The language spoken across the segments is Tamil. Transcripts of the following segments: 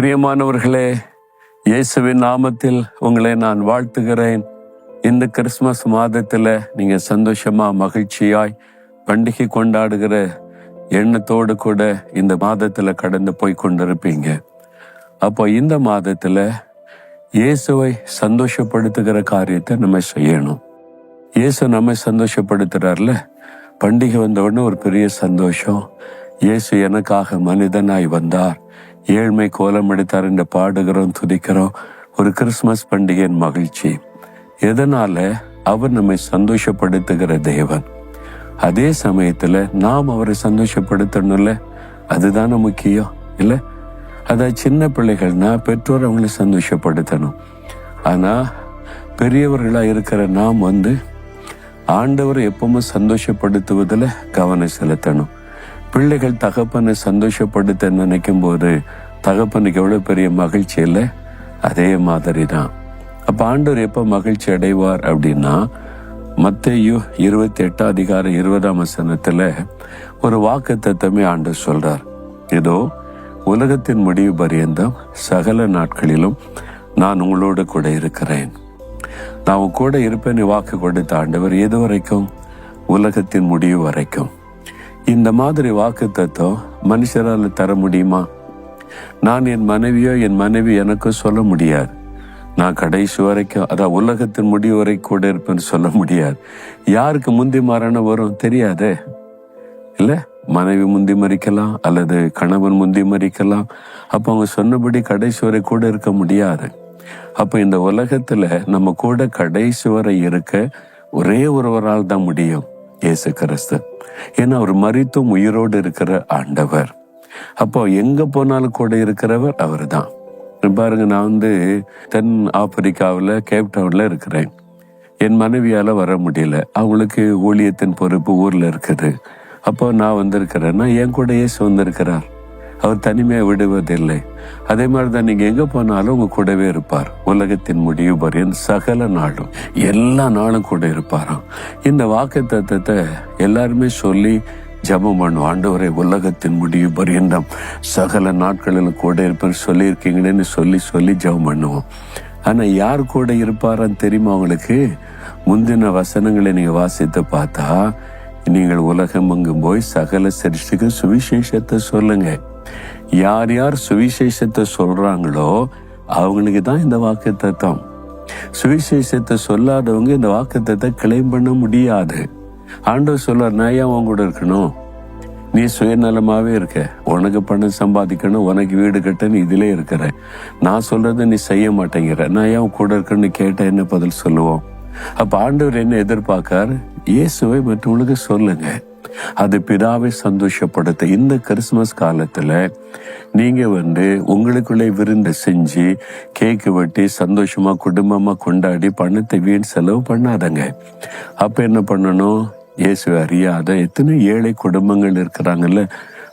பிரியமானவர்களே இயேசுவின் நாமத்தில் உங்களை நான் வாழ்த்துகிறேன். இந்த கிறிஸ்மஸ் மாதத்தில் நீங்கள் சந்தோஷமா மகிழ்ச்சியாய் பண்டிகை கொண்டாடுகிற எண்ணத்தோடு கூட இந்த மாதத்தில் கடந்து போய் கொண்டிருப்பீங்க. அப்போ இந்த மாதத்துல இயேசுவை சந்தோஷப்படுத்துகிற காரியத்தை நம்ம செய்யணும். இயேசு நம்மை சந்தோஷப்படுத்துகிறார்ல பண்டிகை வந்த உடனே ஒரு பெரிய சந்தோஷம். இயேசு எனக்காக மனிதனாய் வந்தார். ஏழ்மை கோலம் எடுத்தார் என்று பாடுகிறோம் துதிக்கிறோம். ஒரு கிறிஸ்மஸ் பண்டிகையின் மகிழ்ச்சி. எதனால அவர் நம்மை சந்தோஷப்படுத்துகிற தேவன்? அதே சமயத்துல நாம் அவரை சந்தோஷப்படுத்தணும்ல? அதுதானே முக்கியம் இல்ல? அதான் சின்ன பிள்ளைகள்னா பெற்றோர் அவங்களை சந்தோஷப்படுத்தணும். ஆனா பெரியவர்களா இருக்கிற நாம் வந்து ஆண்டவரை எப்பவுமே சந்தோஷப்படுத்துவதில் கவனம் செலுத்தணும். பிள்ளைகள் தகப்பனை சந்தோஷப்படுத்த நினைக்கும் போது தகப்பனுக்கு எவ்வளோ பெரிய மகிழ்ச்சி இல்லை? அதே மாதிரி தான் அப்போ ஆண்டவர் எப்போ மகிழ்ச்சி அடைவார் அப்படின்னா மத்தேயு இருபத்தி எட்டாம் அதிகாரம் இருபதாம் வசனத்தில் ஒரு வாக்கு தத்தமே ஆண்டு சொல்றார். இதோ உலகத்தின் முடிவு பரியந்தம் சகல நாட்களிலும் நான் உங்களோடு கூட இருக்கிறேன். நான் உன் கூட இருப்பேன்னு வாக்கு கொடுத்த ஆண்டவர் எது வரைக்கும்? உலகத்தின் முடிவு வரைக்கும். இந்த மாதிரி வாக்கு தத்துவம் மனுஷரால் தர முடியுமா? நான் என் மனைவியோ என் மனைவி எனக்கோ சொல்ல முடியாது. நான் கடைசி வரைக்கும் அதான் உலகத்தின் முடிவு வரை கூட இருப்பேன்னு சொல்ல முடியாது. யாருக்கு முந்தி மாறன வரும் தெரியாதே? இல்லை மனைவி முந்தி மறிக்கலாம் அல்லது கணவன் முந்தி மறிக்கலாம். அப்போ அவங்க சொன்னபடி கடைசி வரை கூட இருக்க முடியாது. அப்போ இந்த உலகத்தில் நம்ம கூட கடைசி வரை இருக்க ஒரே ஒருவரால் தான் முடியும். இயேசு கிறிஸ்து ஏன்னா அவர் மறித்தும் உயிரோடு இருக்கிற ஆண்டவர். அப்போ எங்க போனாலும் கூட இருக்கிறவர் அவர் தான் பாருங்க நான் வந்து தென் ஆப்பிரிக்காவில் கேப்டவுன்ல இருக்கிறேன். என் மனைவியால் வர முடியல. அவங்களுக்கு ஊழியத்தின் பொறுப்பு ஊர்ல இருக்குது. அப்போ நான் வந்திருக்கிறேன்னா என் கூட இயேசு வந்திருக்கிறார் அவர் தனிமையை விடுவதில்லை. அதே மாதிரி தான் நீங்க எங்க போனாலும் உங்க கூடவே இருப்பார். உலகத்தின் முடிவு பரியன் சகல நாளும். எல்லா நாளும் கூட இருப்பாராம். இந்த வாக்கு தத்துவத்தை எல்லாருமே சொல்லி ஜபம் பண்ணும் ஆண்டவரை உலகத்தின் முடிவு பரியந்தம் சகல நாட்களில் கூட இருப்பேன் சொல்லியிருக்கீங்களேன்னு சொல்லி சொல்லி ஜபம் பண்ணுவோம். ஆனா யார் கூட இருப்பாரான்னு தெரியுமா அவங்களுக்கு முந்தின வசனங்களை நீங்க வாசித்து பார்த்தா நீங்கள் உலகம் எங்கும் போய் சகல சிருஷ்டிக்கு சுவிசேஷத்தை சொல்லுங்க. யார் யார் சுவிசேஷத்தை சொல்றாங்களோ அவங்களுக்கு தான் இந்த வாக்கு தத்துவம் சுவிசேஷத்தை சொல்லாதவங்க இந்த வாக்குத்தத்தை கிளைம் பண்ண முடியாது. ஆண்டவர் சொல்றார் நான் ஏன் உன் கூட இருக்கணும்? நீ சுயநலமாவே இருக்க. உனக்கு பணம் சம்பாதிக்கணும். உனக்கு வீடு கட்டணும். இதிலே இருக்கிற. நான் சொல்கிறத நீ செய்ய மாட்டேங்கிற. நான் ஏன் உன் கூட இருக்கேன்னு கேட்ட என்ன பதில் சொல்லுவோம்? அப்ப ஆண்டவர் என்ன எதிர்பார்க்கார்? இயேசுவை மற்றவங்களுக்கு சொல்லுங்க. அது பிதாவை சந்தோஷப்படுத்த இந்த கிறிஸ்துமஸ் காலத்துல நீங்க வந்து உங்களுக்குள்ளே விருந்து செஞ்சு கேக்கு வெட்டி சந்தோஷமா குடும்பமா கொண்டாடி பணத்தை வீண் செலவு பண்ணாதங்க. அப்ப என்ன பண்ணணும்? இயேசு அறியாத எத்தனை ஏழை குடும்பங்கள் இருக்கிறாங்கல்ல.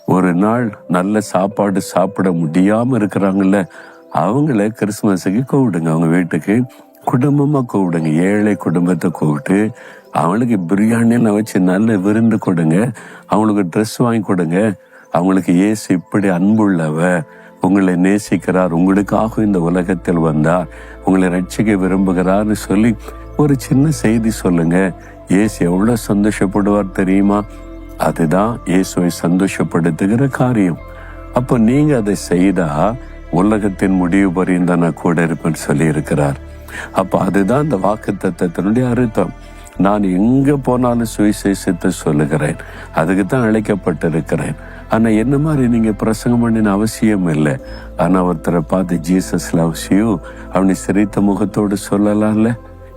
ஒரு நாள் நல்ல சாப்பாடு சாப்பிட முடியாம இருக்கிறாங்கல்ல. அவங்கள கிறிஸ்துமஸுக்கு கூப்பிடுங்க. அவங்க வீட்டுக்கு குடும்பமா கூப்பிடுங்க. ஏழை குடும்பத்தை கூப்பிட்டு அவளுக்கு பிரியாணியெல்லாம் வச்சு நல்ல விருந்து கொடுங்க. அவங்களுக்கு ட்ரெஸ் வாங்கி கொடுங்க. அவங்களுக்கு ஏசு இப்படி அன்புள்ளவ உங்களை நேசிக்கிறார். உங்களுக்காக இந்த உலகத்தில் வந்தார். உங்களை ரட்சிக்க விரும்புகிறார்னு சொல்லி ஒரு சின்ன செய்தி சொல்லுங்க. ஏசு எவ்வளோ சந்தோஷப்படுவார் தெரியுமா? அதுதான் இயேசுவை சந்தோஷப்படுத்துகிற காரியம். அப்போ நீங்க அதை செய்தா உலகத்தின் முடிவு பரியும் தான் நான் கூட இருப்பேன்னு சொல்லி இருக்கிறார் அப்ப அதுதான் இந்த வாக்கு தத்துவத்தினுடைய அர்த்தம். நான் எங்க போனாலும் சுவிசேஷத்தை சொல்லுகிறேன். அதுக்கு தான் அழைக்கப்பட்டிருக்கிறேன். ஆனா என்ன மாதிரி நீங்க பிரசங்கம் பண்ணின அவசியம் இல்லை. ஆனா ஒருத்தரை பார்த்து ஜீசஸ் லவ்ஸ் யூ அவனை சிரித்த முகத்தோடு சொல்லலாம்ல.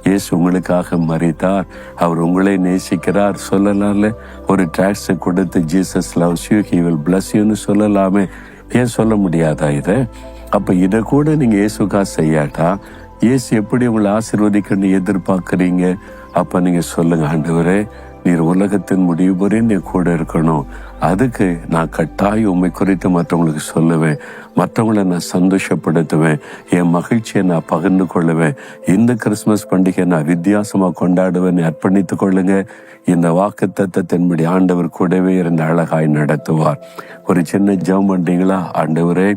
இயேசு உங்களுக்காக மறித்தார் அவர் உங்களை நேசிக்கிறார் சொல்லலாம்ல. ஒரு டாக்ஸ் கொடுத்து Jesus loves you he will bless யூன்னு சொல்லலாமே. ஏன் சொல்ல முடியாதா இதை? அப்ப இதை கூட நீங்க இயேசுக்கா செய்யாட்டா? இயேசு எப்படி உங்களை ஆசீர்வதிக்கணும்னு எதிர்பார்க்குறீங்க? அப்ப நீங்க சொல்லுங்க ஆண்டவரே நீர் உலகத்தின் முடிவு வரையும் நீ கூட இருக்கணும். அதுக்கு நான் கட்டாயம் உண்மை குறித்து மற்றவங்களுக்கு சொல்லுவேன். மற்றவங்களை நான் சந்தோஷப்படுத்துவேன். என் மகிழ்ச்சியை நான் பகிர்ந்து கொள்ளுவேன். இந்த கிறிஸ்மஸ் பண்டிகை நான் வித்தியாசமாக கொண்டாடுவேன் அர்ப்பணித்துக் கொள்ளுங்க. இந்த வாக்கு தத்தத்தின்படி ஆண்டவர் கூடவே இருந்து அழகாய் நடத்துவார். ஒரு சின்ன ஜெபம் பண்றீங்களா? ஆண்டவரே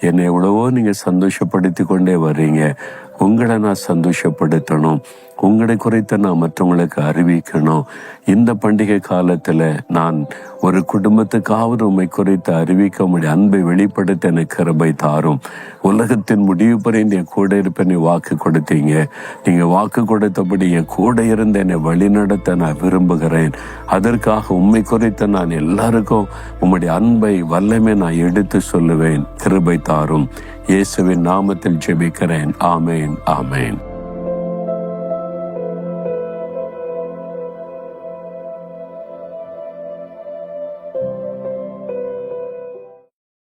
என்னை எவ்வளவோ நீங்கள் சந்தோஷப்படுத்தி கொண்டே வர்றீங்க. உங்களை நான் சந்தோஷப்படுத்தணும். உங்களை குறைத்து நான் மற்றவங்களுக்கு அறிவிக்கணும். இந்த பண்டிகை காலத்தில் நான் ஒரு குடும்பத்துக்காவது உண்மை குறித்து அறிவிக்க முடியும். அன்பை வெளிப்படுத்த எனக்கு கிருபை தாரும். உலகத்தின் முடிவு புரிந்து என் கூட இருப்பேன் நீ வாக்கு கொடுத்தீங்க. நீங்கள் வாக்கு கொடுத்தபடி என் கூட இருந்து என்னை வழிநடத்த நான் விரும்புகிறேன். அதற்காக உண்மை குறித்து நான் எல்லாருக்கும் உம்முடைய அன்பை வல்லமே நான் எடுத்து சொல்லுவேன். கிருபை தாரும். இயேசுவின் நாமத்தில் ஜெபிக்கிறேன். ஆமேன் ஆமேன்.